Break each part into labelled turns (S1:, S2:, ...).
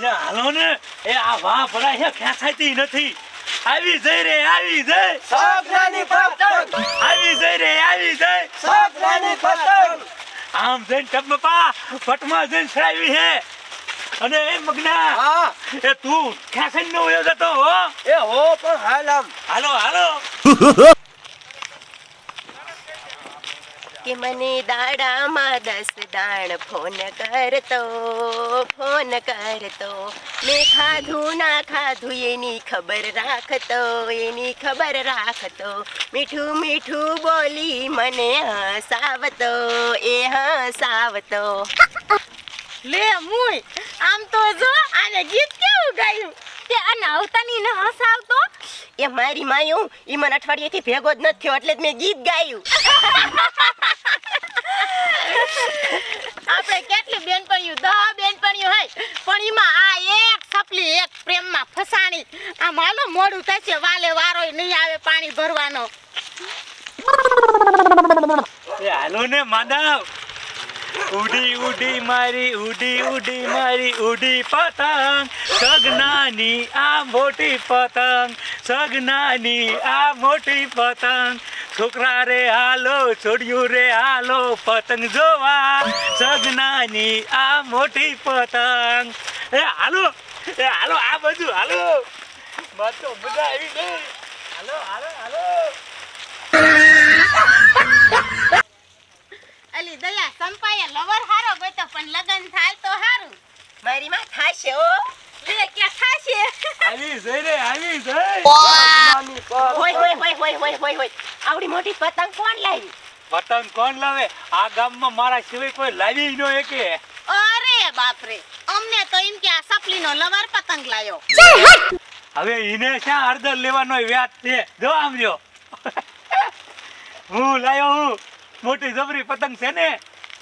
S1: ને હાલો ને. એ આ વાહ ભલા હે ખેંચાતી નથી. આવી જઈ રે આવી જઈ.
S2: સાબરાની પતંગ.
S1: આવી જઈ રે આવી જઈ.
S2: સાબરાની પતંગ.
S1: આમ જઈને ટપમપા પટમાં જઈને છડાવી હે. અને એ મગના
S2: હા.
S1: એ તું ખેંચાઈ નો વયો જતો હો.
S2: એ હો પણ હાલ આમ.
S1: હાલો હાલો.
S3: કે મને દાડામાં દસ દાણ ફોન કરતો ફોન કરતો. મેં ખાધું ના ખાધું એની ખબર રાખતો એની ખબર રાખતો. મીઠું મીઠું બોલી મને હસાવતો એ હસાવતો.
S4: લે મુય આમ તો જો આને ગીત કેવું ગાયું? તે આ નવતાની ન હસાવતો?
S3: એ મારી માયું એ મને અઠવાડિયેથી ભેગો જ નથી થયો એટલે જ મેં ગીત ગાયું.
S4: આપણે કેટલી બેનપણીઓ, દહ બેનપણીઓ હોય પણ એમાં આ એક સપલી, એક પ્રેમમાં ફસાણી. આ માલો મોડું થશે, વાલે વારો નહીં આવે પાણી ભરવાનો.
S1: હાલો ને, માધવ. ઉડી ઉડી મારી, ઉડી ઉડી મારી, ઉડી પતંગ. સગનાની આ મોટી પતંગ, સગનાની આ મોટી પતંગ. છોકરા રે હાલો છોડ્યું રે હાલો પતંગ જોવા. સગનાની આ મોટી પતંગ. એ હાલો એ હાલો આ બાજુ હાલો. તો મજા આવી ગઈ. હાલો હાલો હાલો.
S4: અલી દયા સંપાયા લવર હારો ગોતો પણ લગન થાય તો હારું.
S3: મારી માં થાશે ઓ
S4: લે કે થાશે
S1: આવી જઈ રે આવી જઈ
S2: સાબરાની પતંગ
S3: હોય હોય હોય હોય આવડી મોટી પતંગ કોણ લાવી?
S1: પતંગ કોણ લાવે? આ ગામમાં મારા સિવાય કોઈ લાવી ન એકે
S4: અરે બાપરે અમને તો એમ કે આ સપલીનો લવર પતંગ લાયો.
S1: હવે ઈને શા હળદર લેવાનો વ્યાજ છે? જો આમ જો હું લાયો હું. મોટી જબરી પતંગ છે ને.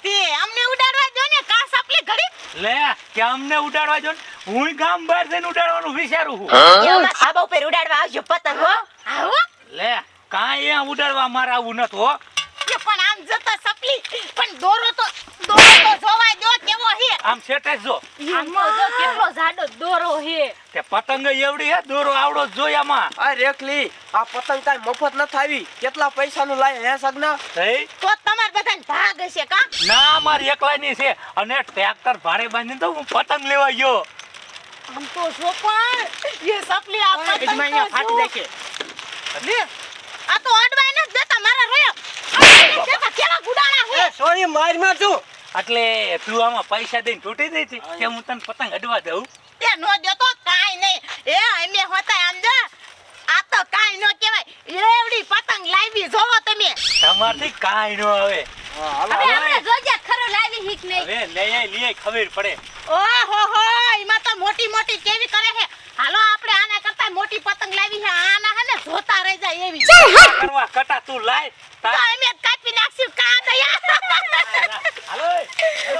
S4: તે અમને ઉડાડવા દો ને કા સપલી ઘડી?
S1: લે કે અમને ઉડાડવા જો ને? હું ગામ બહાર જઈને ઉડાડવાનું વિચારું છું.
S3: એમાં ખાબા ઉપર ઉડાડવા આવજો પતંગ હો.
S4: આવો
S1: લે. કાંઈ અહીંયા ઉડાડવા મારે આવું નતો હો.
S4: પણ આમ જતો સપલી પણ દોરો તો દોરો તો જોવાય દો કેવો હે
S1: આમ સેટાઈ જો
S4: આમ જો કેટલો જાડો દોરો હે
S1: તે પતંગ એવડી હે દોરો આવડો જ જોઈ આમાં.
S2: આ રેખલી આ પતંગ કાઈ મફત ન થાવી કેટલા પૈસાનું લાય હે સગના?
S1: હે?
S4: તો તમાર બધાને ભાગ હશે કા?
S1: ના મારી એકલાની છે. અને ટ્રેક્ટર ભારે બાંધીને તો હું પતંગ લેવા ગયો.
S4: આમ તો જો પણ. એ સપલી આ પતંગ તો દેખે લે આ તો દેતા મારા દેતા કેવા ગુડાણા હે
S2: સોરી
S1: એટલે તું આમાં પૈસા દઈને તૂટી દઈ છે કે હું તને પતંગ અડવા દઉં?
S4: તે નો દેતો કાઈ નહીં. એ અમે હોતા આમ જો. આ તો કાઈ નો કહેવાય. એવડી પતંગ લાવી જોવો તમે.
S1: તમારથી કાઈ નો આવે.
S4: હવે
S2: હાલો.
S4: આપણે જોજે ખરો લાવી હીક નહીં.
S1: હવે લઈ આય, લઈ ખબર પડે.
S4: ઓહો હો એમાં તો મોટી મોટી કેવી કરે છે? હાલો આપણે આના કરતા મોટી પતંગ લાવી છે? આના હે ને જોતા રહી જાય એવી.
S1: કરવા કટા તું લાય તા-
S4: અમે કાપી નાખશું કા દયા?
S1: હાલો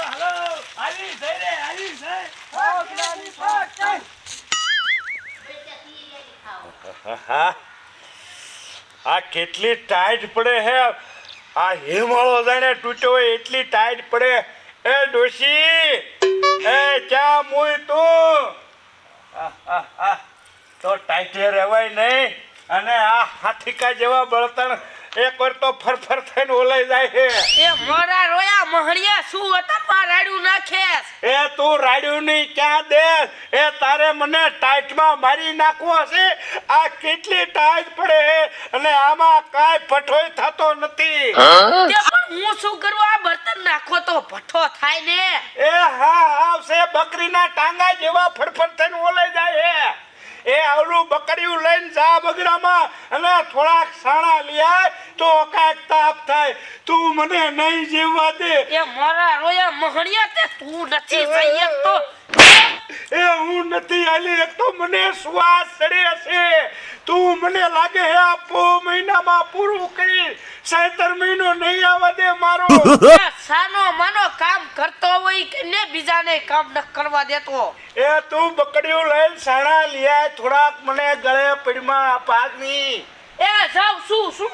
S1: હાલો આવી જઈ રે આવી જઈ
S2: સાબરાની પતંગ
S5: હા આ કેટલી ટાઈટ પડે હે? આ હિમાળો જાણે તૂટ્યો હોય એટલી ટાઈટ પડે. એ ડોશી એ ક્યાં મુય તું. તો રહેવાય નહીં. અને આ હાથીકા જેવા બળતણ એક વાર તો ફરફર થઈને ઓલાઈ જાય છે.
S6: એ મોરા રોયા મહણિયા શું હતા પારાડ્યું નાખે
S5: એ તું રાડ્યું નહીં ક્યાં દે એ તારે મને ટાઈટમાં મારી નાખવો છે? આ કેટલી ટાઈટ પડે? અને આમાં કાઈ પઠોય થતો નથી.
S6: પણ હું શું કરું? આ બર્તન નાખો તો ભઠ્ઠો થાય ને.
S5: એ હા આવશે. બકરીના ટાંગા જેવા ફરફર થઈને ઓલાઈ જાય હે એ આવડું બકરીયું લઈને જા બગડામાં અને થોડાક સાણા લ્યાય તો કાંઈક તાપ થાય. તું મને નહીં જીવવા દે.
S6: એ મારા રોયા મહણિયા તે તું નથી સહી તો.
S5: એ હું નથી આલી એક તો મને શ્વાસ ચડે છે. તું મને લાગે હે આ પો મહિનામાં પૂરું કરી સૈતર મહિનો નહીં આવવા દે મારો.
S6: સાનો માનો કામ કરતો હોય કે ને બીજાને કામ ન કરવા દેતો.
S5: એ તું બકડીયું લઈને સાણા લિયા થોડાક મને ગળે પડમાં પાગની.
S6: એ જાવ શું શું?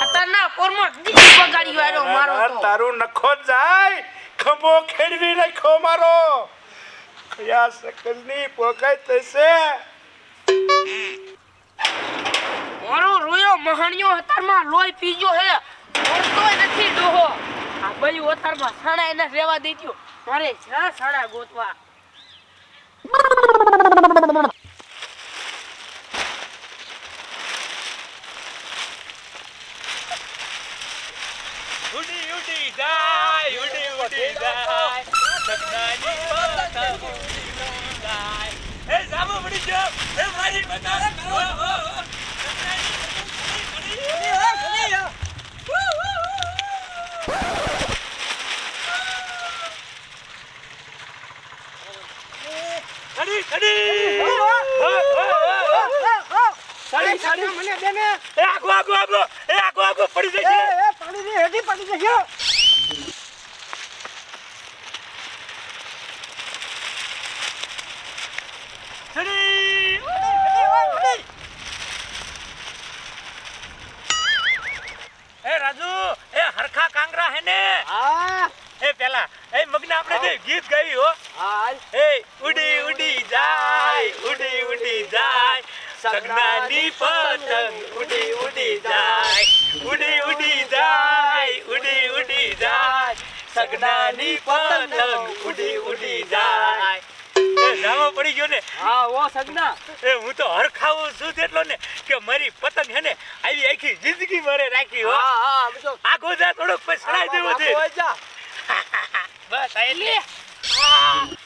S6: અત્યારના પોરમાં દીદી બગાડી વાળો મારો તો.
S5: તારું નખો જાય. ખંભો ખેડવી નાખ્યો મારો. યા સકલની પોકાય થશે?
S6: મારો રોયો, મહાણિયો હતારમાં લોહી પીજો હે. ઓળતોય નથી ડોહો આ બયું હતારમાં સાણા એને રેવા દઈ મારે જા સાણા ગોતવા.
S1: ઉડી ઉડી જાય, ઉડી ઉડી જાય. ઉડી જાય સામો પડી ગયો એ
S2: મને દે ને
S1: એ આગો આગો આગો એ આગો આગો પડી જશે
S2: એ
S1: એ રાજુ એ હરખા કાંગરા હે ને?
S2: હા.
S1: એ પેલા એ મગના આપણે જે ગીત ગાયું હો.
S2: હાલ.
S1: એ ઉડી ઉડી જાય ઉડી ઉડી જાય સગનાની પતંગ ઉડી ઉડી જાય ઉડી ઉડી જાય ઉડી ઉડી જાય સગનાની પતંગ ઉડી ઉડી જાય. એ પડી ગયો ને.
S2: હા ઓ સગના
S1: એ હું તો હરખાવું છું એટલો ને કે મારી પતંગ હે ને આવી આખી જિંદગી મારે રાખી હો.
S2: હા હા
S1: આખો જા થોડોક પછી સડાઈ દેવો છે. બસ આયલી
S6: એ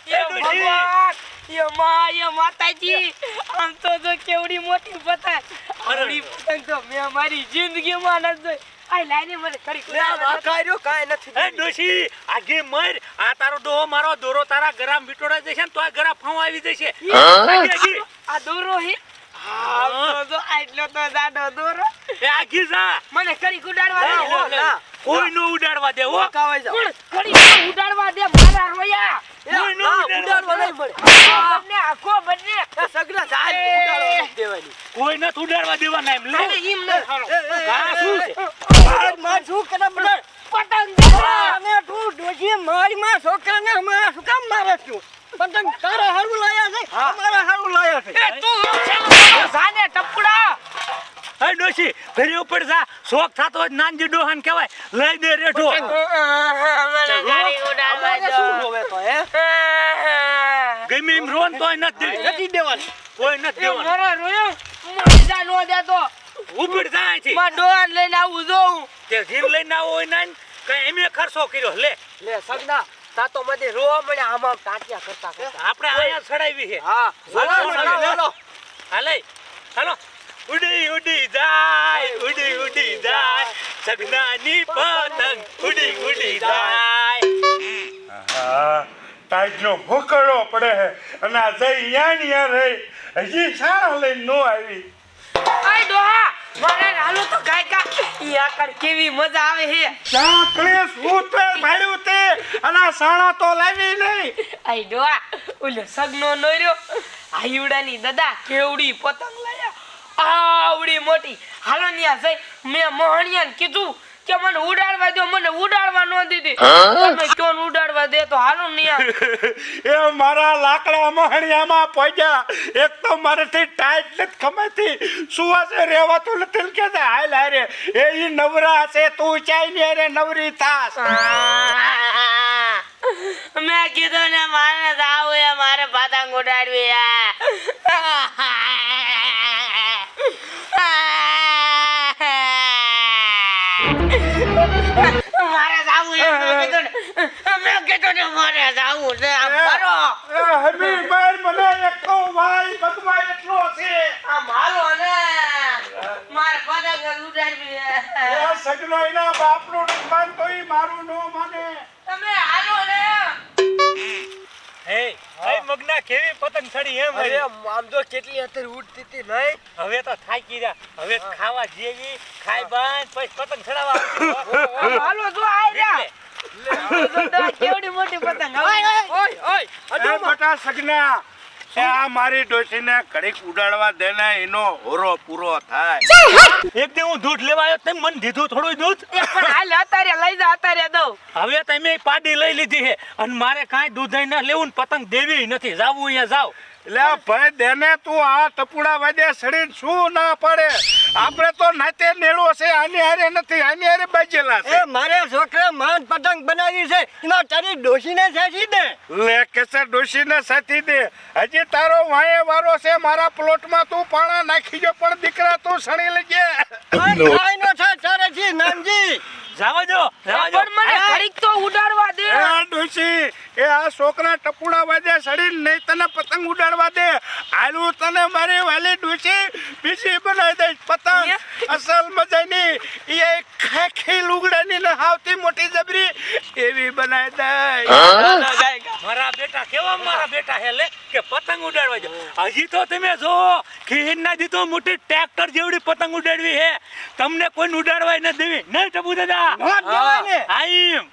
S1: એ
S6: ભગવાન એ મા એ માતાજી આમ તો જો કેવડી મોટી પતંગ. આવડી પતંગ તો મેં મારી જિંદગીમાં ન જોઈ આ લાઈને મને
S2: આ વાંકા નથી
S1: એ ડોશી આગે મર આ તારો ડોહો મારો દોરો તારા ગરામ વિટોડા જશે ને તો આ ગરા ફાવ આવી જશે. આગે, આગે.
S6: આ દોરો હે. હા. તો જો આટલો તો જાડો દોરો.
S1: એ આઘી જા.
S6: મને ખરી ઉડાડવા દે.
S2: હો,
S1: કોઈ નો ઉડાડવા દે હો.
S2: કાવાય જા
S6: ઉડાડવા દે મારા રોયા.
S1: કોઈ
S2: નથી દેવાની.
S1: કોઈ નથી ઉડાડવા દેવાના એમ લે.
S6: અરે ન
S1: શું છે?
S2: માર માર શું કરે બધા
S6: પતંગ
S2: અને તું ડોશી મારી માં છોકરાને અમારા શું કામ મારે છું પતંગ તારા હારું લાયા છે અમારા હારું લાયા છે.
S6: એ તું
S1: એ ડોશી ઘરે ઉપર જા. શોખ થતો હોય નાનજી ડોહાન કહેવાય. લઈ દે રેઠો.
S2: હે?
S1: ગમે એમ રોન તોય નથી
S2: નથી દેવાની.
S1: કોઈ નથી દેવાનું.
S6: મારા રોયો? મજા નો દેતો.
S1: ઉપર જા છે
S6: માં ડોહાન લઈને આવું જોઉં.
S1: તે જીવ લઈને આવો હોય નાન કઈ એમે ખર્ચો કર્યો. લે.
S2: લે સગના તા તો મને રોવા મળ્યા આમાં ટાંટિયા કરતા કરતા.
S1: આપણે અહીંયા ચડાવી છે.
S2: હા.
S1: હાલો.
S2: હાલે
S1: હાલો. ઉડી ઉડી જાય ઉડી ઉડી જાય. સગનાની પતંગ ઉડી ઉડી જાય.
S5: તાજનો ભૂકડો પડે હે. અને આ જઈ યા ને યા રહી હજી શાળા લઈને નો આવી.
S6: આય દોહા મારે હાલો તો ગાયકા. ઈ આકર કેવી મજા આવે હે.
S5: ક્યાં ક્લેશ ઉતે તે ભાડ્યું તે અને આ શાળા તો લાવી નહીં.
S6: આય દોહા ઓલો સગનો નોર્યો. આયુડાની દાદા કેવડી પતંગ લાયા આવડી મોટી. હાલો ન્યા જઈ. મેં મોહણિયાને કીધું કે મને ઉડાડવા દો મને ઉડાડવા ન દીધી. તમે કયો ઉડાડવા દે તો હાલો ન્યા.
S5: એ મારા લાકડા મહણિયામાં પહોંચ્યા એક તો મારેથી ટાઈટ નથી ખમેતી સુવાસે રહેવાતું નથી કે હાલ હારે એ ઈ નવરા છે તું ચાઈ ને રે નવરી થાસ
S6: મેં કીધું ને મારે જાવું મારે પતંગ ઉડાડવી કીધું ને મારે જાવું છે. આ મારો
S5: એ હરમી મને એક ભાઈ બદમાઈ એટલો છે.
S6: આ મારો ને. મારે પતંગ જ ઉડાડવી
S5: એ સગનો એના બાપનું નથી માનતો મારું નો માને.
S6: તમે હાલો ને.
S1: હે હે મગના કેવી પતંગ ચડી એમ
S2: અરે
S1: હરી.
S2: આમ તો કેટલી અત્યારે ઉડતી હતી નહીં.
S1: હવે તો થાકી રહ્યા હવે ખાવા જેવી ખાઈ બાંધ પછી પતંગ ચડાવવા.
S6: હાલો જો આઈ રહ્યા કેવડી મોટી પતંગ
S5: ઘડીક ઉડાડવા દે એનો હોરો પૂરો થાય
S1: એક દી હું દૂધ લેવા આવ્યો મને દીધું થોડું દૂધ
S6: હાલ અત્યારે લઈ જા અત્યારે દઉં
S1: હવે તમે પાડી લઈ લીધી છે અને મારે કાંઈ દૂધ ન લેવું પતંગ દેવી નથી. જાવું અહીંયા જાવ.
S5: એટલે ભાઈ દેને તું આ ટપુડા વાજે સડીને શું ના પડે? આપણે તો નાતે નેળો છે આની હારે નથી આની હારે બાજેલા છે.
S2: એ મારે છોકરે માન પતંગ બનાવી છે એમાં તારી ડોશીને સાચી દે.
S5: લે કેસર ડોશીને સાચી દે. હજી તારો વાયે વારો છે મારા પ્લોટમાં તું પાણા નાખી જો પણ દીકરા તું સણી લેજે.
S2: કાઈ નો છે તારે જી નામજી
S1: જાવા જો જાવા જો
S6: પણ મને ઘડીક તો ઉડાડવા દે.
S5: એ ડોશી એ આ છોકરા ટપુડા વાજે સડીને નહીં તને પતંગ ઉડાડવા દે. આલું તને મારી વાલી ડોશી બીજી બનાવી દઈશ. પતંગ અસલ મજાની. એ ખાખી લુગડાની ને હાવતી મોટી જબરી. એવી બનાવી દઈશ.
S1: મારા બેટા કેવા મારા બેટા હે લે કે પતંગ ઉડાડવા જો હજી તો તમે જો ખીર ના દીધો મોટી ટ્રેક્ટર જેવડી પતંગ ઉડાડવી હે. તમને કોઈ ઉડાડવાય ન દેવી. નહીં ટપુ દાદા.
S2: આઈ
S1: આઈમ